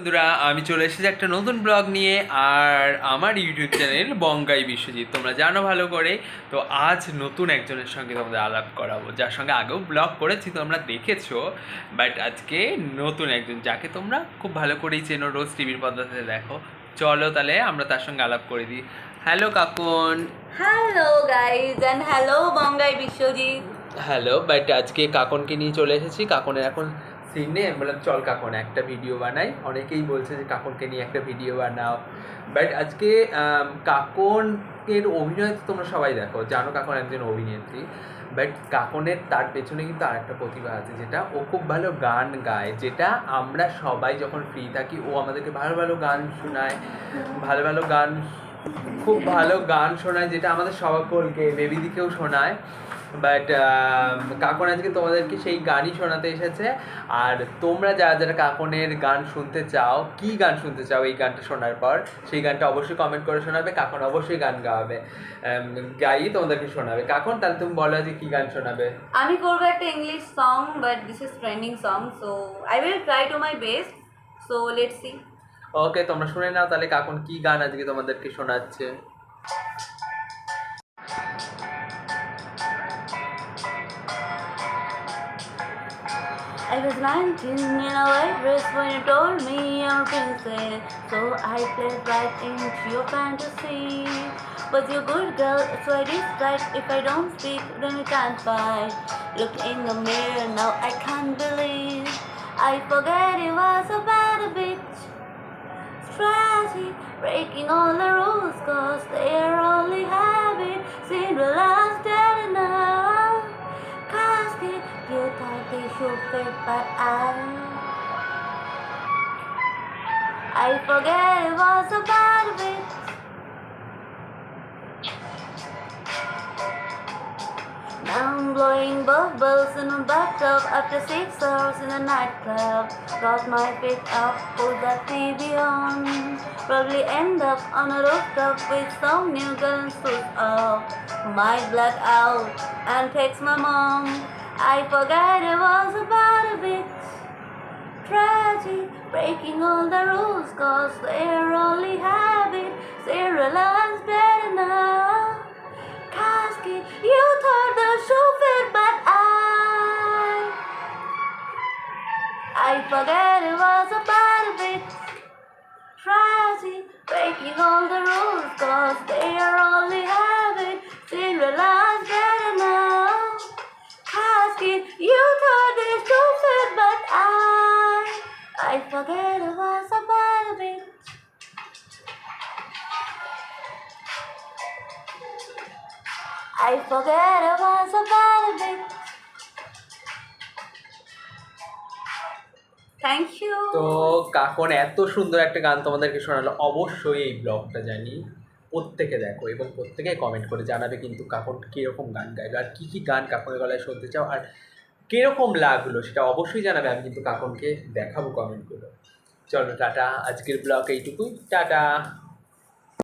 বন্ধুরা আমি চলে এসেছি একটা নতুন ব্লগ নিয়ে আর আমার ইউটিউব চ্যানেল বঙ্গাই বিশ্বজিৎ। তোমরা জানো ভালো করে তো আজ নতুন একজনের সঙ্গে তোমাদের আলাপ করাবো যার সঙ্গে আগেও ব্লগ করেছি তোমরা দেখেছ বাট আজকে নতুন একজন যাকে তোমরা খুব ভালো করেই চেনো রোজ টিভির পদ্ধতিতে দেখো। চলো তাহলে আমরা তার সঙ্গে আলাপ করে দিই। Hello Kakon. Hello guys and hello বঙ্গাই Biswajit. Hello but আজকে কাকনকে নিয়ে চলে এসেছি। কাকনের এখন সিন নেই আমি বললাম, চল কাকন, একটা ভিডিও বানাই। অনেকেই বলছে যে, কাকনকে নিয়ে একটা ভিডিও বানাও। বাট আজকে কাকনের অভিনয় তো তোমরা সবাই দেখো, জানো কাকন একজন অভিনেত্রী। বাট কাকনের তার পেছনে কিন্তু আর একটা প্রতিভা আছে, যেটা ও খুব ভালো গান গায়, যেটা আমরা সবাই যখন ফ্রি থাকি, ও আমাদেরকে ভালো ভালো গান শোনায়, ভালো ভালো গান, খুব ভালো গান শোনায়, যেটা আমাদের সকলকে বেবিদিকেও শোনায়। বাট কাকন আজকে তোমাদেরকে সেই গানই শোনাতে এসেছে। আর তোমরা যারা যারা কাকনের গান শুনতে চাও কি গান শুনতে চাও এই গানটা শোনার পর সেই গানটা অবশ্যই কমেন্ট করে শোনাবে কাকন অবশ্যই গান গাওয়াবে। আম, গাইয়ে তোমাদেরকে শোনাবে। কাকন তাহলে তুমি বলো যে কি গান শোনাবে। আমি করব একটা English song but this is trending song so I will try to my best so let's see okay তোমরা শুনে নাও তাহলে কাকন কি গান আজকে তোমাদেরকে শোনাচ্ছে। I was 19 in a white dress when you told me I'm a princess. So I played right into your fantasy. But you're a good girl, so I dislike if I don't speak, then we can't fight. Look in the mirror, now I can't believe. I forget it was a bad bitch. Strategy, breaking all the rules, cause they're only habit. Cinderella's fit, but I. I forget it was a bad bitch. Now I'm blowing bubbles in a bathtub after six hours in a nightclub. Got my feet up, put that TV on. Probably end up on a rooftop with some new guns suit up. Might black out and text my mom. I forgot it was about a bitch. Tragic, breaking all the rules, cause they're only habit. Cinderella's dead enough casket. You thought the shoe fit, but I. I forget it was about a bit. Tragic, breaking all the I forget it was a bit. Thank you. তো কাকন, এত সুন্দর একটা গান তোমাদেরকে শোনালো। অবশ্যই এই ব্লগটা জানি প্রত্যেকে দেখো এবং প্রত্যেকে কমেন্ট করে জানাবে কিন্তু কাকন কীরকম গান গাইলো আর কী কী গান কাকনের গলায় শুনতে চাও আর কীরকম লাগল সেটা অবশ্যই জানাবে, আমি কিন্তু কাকনকে দেখাবো কমেন্টগুলো চলো, টাটা। আজকের ব্লগ এইটুকুই। টাটা।